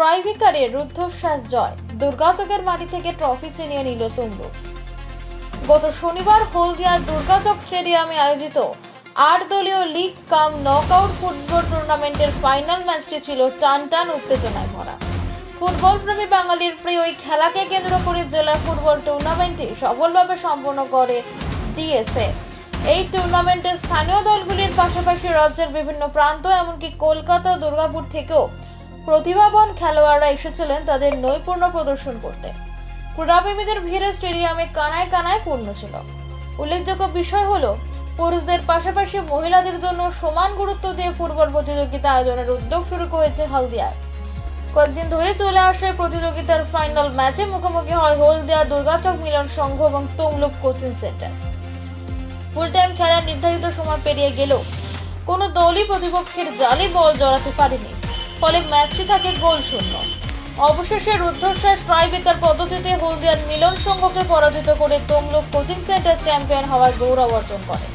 ট্রাইবিকারের রুদ্ধশ্বাস জয়। দুর্গাচকের মাটি থেকে ট্রফি ছিনিয়ে নিল তমলুক গত শনিবার হলদিয়ার দুর্গাচক স্টেডিয়ামে আয়োজিত আট দলীয় লিগ কাম নকআউট ফুটবল টুর্নামেন্টের ফাইনাল ম্যাচটি ছিল টান টান উত্তেজনায় ভরা। ফুটবল প্রেমী বাঙালির প্রিয় এই খেলাকে কেন্দ্র করে জেলার ফুটবল টুর্নামেন্টটি সফলভাবে সম্পন্ন করে ডিএসএ। এই টুর্নামেন্টে স্থানীয় দলগুলির পাশাপাশি রাজ্যের বিভিন্ন প্রান্ত, এমনকি কলকাতা দুর্গাপুর থেকেও প্রতিভাবান খেলোয়াড়রা এসেছিলেন তাদের নৈপুণ্য প্রদর্শন করতে। ক্রীড়াপ্রেমীদের ভিড়ে স্টেডিয়ামে কানায় কানায় পূর্ণ ছিল। উল্লেখযোগ্য বিষয় হলো, পুরুষদের পাশাপাশি মহিলাদের জন্য সমান গুরুত্ব দিয়ে ফুটবল প্রতিযোগিতা আয়োজনের উদ্যোগ শুরু করেছে হলদিয়ায় কয়েকদিন ধরে চলে আসে প্রতিযোগিতার ফাইনাল ম্যাচে মুখোমুখি হয় হলদিয়া দুর্গাচক মিলন সংঘ এবং Tamluk coaching centre. Full time খেলার নির্ধারিত সময় পেরিয়ে গেলেও কোনো দলই প্রতিপক্ষের জালে বল জড়াতে পারেনি। ফলে ম্যাচটি থাকে গোল শূন্য। অবশেষে রুদ্ধশ্বাস ট্রাইবেকার পদ্ধতিতে হলদিয়ার মিলন সংঘকে পরাজিত করে তমলুক কোচিং সেন্টার চ্যাম্পিয়ন হওয়ার গৌরব অর্জন করে।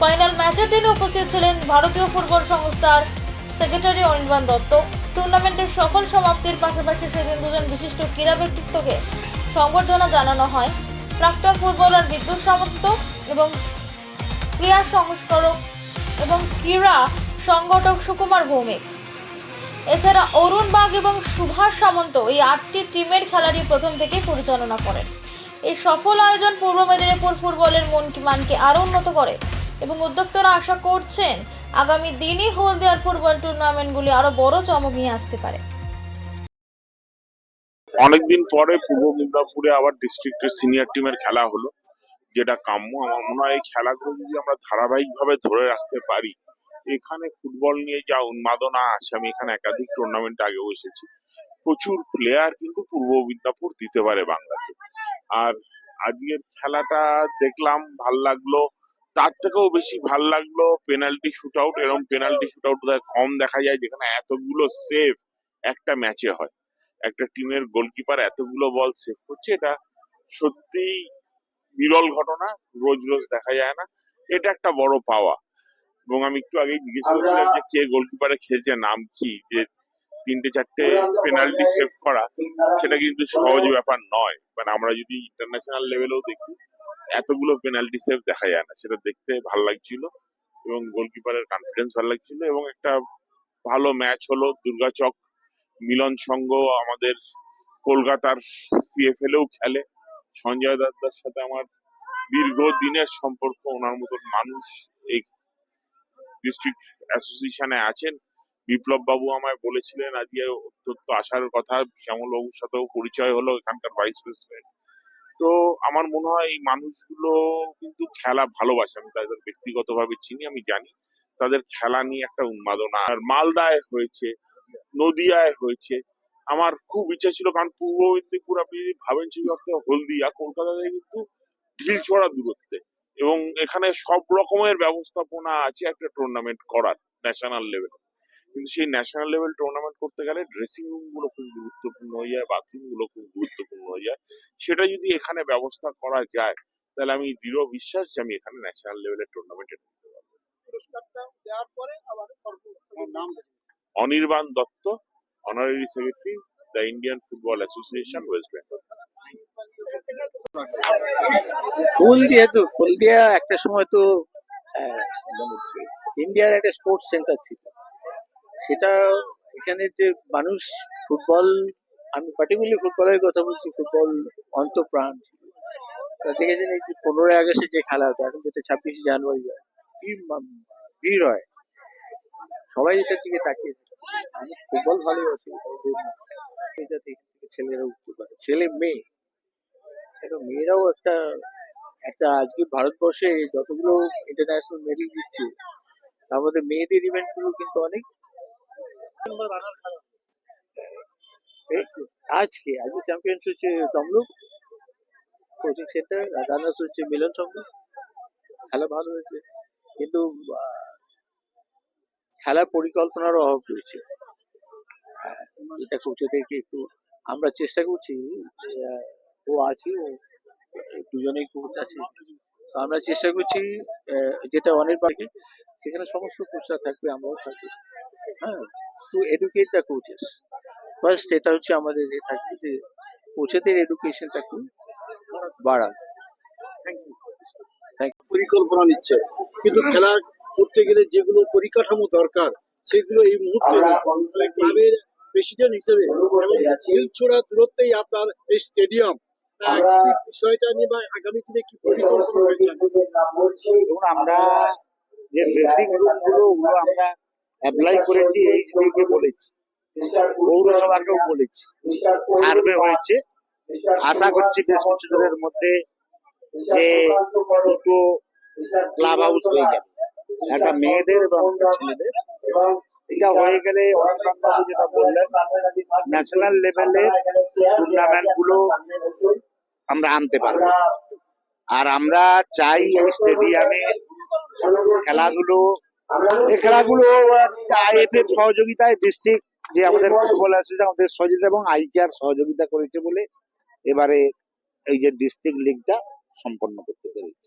ফাইনাল ম্যাচের দিনে উপস্থিত ছিলেন ভারতীয় ফুটবল সংস্থার সেক্রেটারি অনির্বাণ দত্ত। টুর্নামেন্টের সফল সমাপ্তির পাশাপাশি সেদিন দুজন বিশিষ্ট ক্রীড়া ব্যক্তিত্বকে সংবর্ধনা জানানো হয়। প্রাক্তন ফুটবলার বিদ্যুৎ সামন্ত এবং ক্রীড়া সংস্কারক এবং ক্রীড়া সংগঠক সুকুমার ভৌমিক। এছাড়া অরুণ বাগ এবং সুভাষ সামন্ত এই আটটি টিমের খেলারই প্রথম থেকে পরিচালনা করেন। এই সফল আয়োজন পূর্ব মেদিনীপুর ফুটবলের মন মানকে আরও উন্নত করে এবং উদ্যোক্তারা আশা করছেন আগামী দিনই হলদিয়ার ফুটবল টুর্নামেন্টগুলি আরও বড় চমক নিয়ে আসতে পারে। অনেকদিন পরে পূর্ব মিদনাপুরে আবার ডিস্ট্রিক্টের সিনিয়র টিমের খেলা হলো, যেটা কাম্য। আমার মনে হয় এই খেলাগুলো যদি আমরা ধারাবাহিকভাবে ধরে রাখতে পারি এখানে ফুটবল নিয়ে যা উন্মাদনা আছে, আমি এখানে একাধিক টুর্নামেন্ট আগে এসেছি। প্রচুর প্লেয়ার কিন্তু পূর্ব মিদনাপুর দিতে পারে বাংলাকে। আর আজকের খেলাটা দেখলাম, ভালো লাগল। তার থেকেও বেশি ভালো লাগল পেনাল্টি শুট আউট এরকম পেনাল্টি শুট আউট কম দেখা যায়, যেখানে এতগুলো সেভ একটা ম্যাচে হয়। একটা টিমের গোলকিপার এতগুলো বল সেভ করছে, এটা সত্যি বিরল ঘটনা, রোজ রোজ দেখা যায় না। এটা একটা বড় পাওয়া। এবং আমি একটু আগেই জিজ্ঞেস করছিলাম যে কে গোলকিপারে খেলছে নাম কি? যে তিনটে চারটে পেনাল্টি সেভ করা সেটা কিন্তু সহজ ব্যাপার নয়। মানে আমরা যদি ইন্টারন্যাশনাল লেভেলেও দেখি এতগুলো পেনাল্টি সেভ দেখা যায় না। সেটা দেখতে ভালো লাগছিল এবং গোলকিপারের কনফিডেন্স ভালো লাগছিল এবং একটা ভালো ম্যাচ হলো দুর্গাচক মিলন সংঘ আমাদের কলকাতার সিএফএল এও খেলে। সঞ্জয় দত্তার সাথে আমার দীর্ঘ দিনের সম্পর্ক ওনার মতন মানুষ এই ডিস্ট্রিক্ট অ্যাসোসিয়েশনে আছেন। বিপ্লব বাবু আমায় বলেছিলেন, আজকে অত্যন্ত আসার কথা, শ্যামল বাবুর সাথেও পরিচয় হলো এখানকার ভাইস প্রেসিডেন্ট তো আমার মনে হয় এই মানুষগুলো কিন্তু খেলা ভালোবাসে, আমি তাদের ব্যক্তিগতভাবে চিনি, আমি জানি। তাদের খেলা নিয়ে একটা উন্মাদনা। আর মালদায় হয়েছে, নদিয়ায় হয়েছে, আমার খুব ইচ্ছা ছিল, কারণ পূর্ব মেদিনীপুর আপনি যদি ভাবেন, সেই হলদিয়া কলকাতা থেকে কিন্তু ঢিল ছড়া দূরত্বে। এবং এখানে সব রকমের ব্যবস্থাপনা আছে একটা টুর্নামেন্ট করার ন্যাশনাল লেভেল কিন্তু সেই ন্যাশনাল লেভেল টুর্নামেন্ট করতে গেলে ড্রেসিং রুমগুলো খুব গুরুত্বপূর্ণ হয়ে যায় বাথরুমগুলো খুব গুরুত্বপূর্ণ হয়ে যায়। সেটা যদি এখানে ব্যবস্থা করা যায় তাহলে আমি দৃঢ় বিশ্বাস যে আমি এখানে ন্যাশনাল লেভেলের টুর্নামেন্টে পুরস্কারটা দেওয়ার পরে আবার সর্ব- আমার নাম Anirban Dutta honorary secretary the Indian football association West Bengal Haldia তো হলদিয়া একটা সময় তো ইন্ডিয়ার একটা স্পোর্টস সেন্টার ছিল। সেটা এখানে যে মানুষ ফুটবল, আমি পার্টিকুলারলি ফুটবলের কথা বলছি, ফুটবল অন্তপ্রাণ ছিল। দেখেছেন এই যে পনেরোই আগস্টে যে খেলা হতো, এখন যেটা ছাব্বিশে জানুয়ারি হয়, কি ভিড় হয়। সবাই এটার দিকে তাকিয়ে আমি ফুটবল ভালোবাসে এটা থেকে ছেলেরা উঠতে পারে। ছেলে মেয়ে এখন মেয়েরাও একটা একটা আজকে ভারতবর্ষে যতগুলো ইন্টারন্যাশনাল মেডেল দিচ্ছে তার মধ্যে মেয়েদের ইভেন্টগুলো কিন্তু অনেক। আজকে আজকে চ্যাম্পিয়ন্স হচ্ছে তমলুক কোচিং সেন্টার রানার্স হচ্ছে মিলন সংঘ খেলা ভালো হয়েছে কিন্তু আহ, খেলা পরিকল্পনার অভাব রয়েছে। আহ, এটা কোচেদেরকে একটু আমরা চেষ্টা করছি ও আছে ও দুজনেই কোচ আছে। তো আমরা চেষ্টা করছি আহ, যেটা অনেক বাকি সেখানে সমস্ত কোচরা থাকবে আমরাও থাকব। হ্যাঁ to educate the coaches first এটা হচ্ছে আমাদের এ থাকবে যে কোচেদের এডুকেশনটা একটু বাড়া পরিকল্পনা নিচ্ছে। কিন্তু খেলা করতে গেলে যেগুলো পরিকাঠামো দরকার সেগুলো এই মুহূর্তে ক্লাবের প্রেসিডেন্ট হিসেবে হিলছোড়া দূরত্বেই আপনার এই স্টেডিয়াম বিষয়টা নিয়ে বা আগামী দিনে কি পরিকল্পনা রয়েছে দেখুন আমরা যে ড্রেসিং রুমগুলো ওগুলো আমরা অ্যাপ্লাই করেছি এই এইচডিকে বলেছি। পৌরসভাকেও বলেছি। সার্ভে হয়েছে। আশা করছি বেশ কিছু দিনের মধ্যে যে দুটো ক্লাব হাউস হয়ে যাবে। একটা মেয়েদের এবং ছেলেদের। এটা হয়ে গেলে যেটা বললেন ন্যাশনাল লেভেলের টুর্নামেন্টগুলো আমরা আনতে পারব। আর আমরা চাই এই স্টেডিয়ামে খেলাগুলো, এই খেলাগুলো সহযোগিতায়, ডিস্ট্রিক্ট যে আমাদের ফুটবল অ্যাসোসিয়েশন, আমাদের সহযোগিতা এবং আইকেআর সহযোগিতা করেছে বলে এবারে এই যে ডিস্ট্রিক্ট লিগটা সম্পন্ন করতে পেরেছি।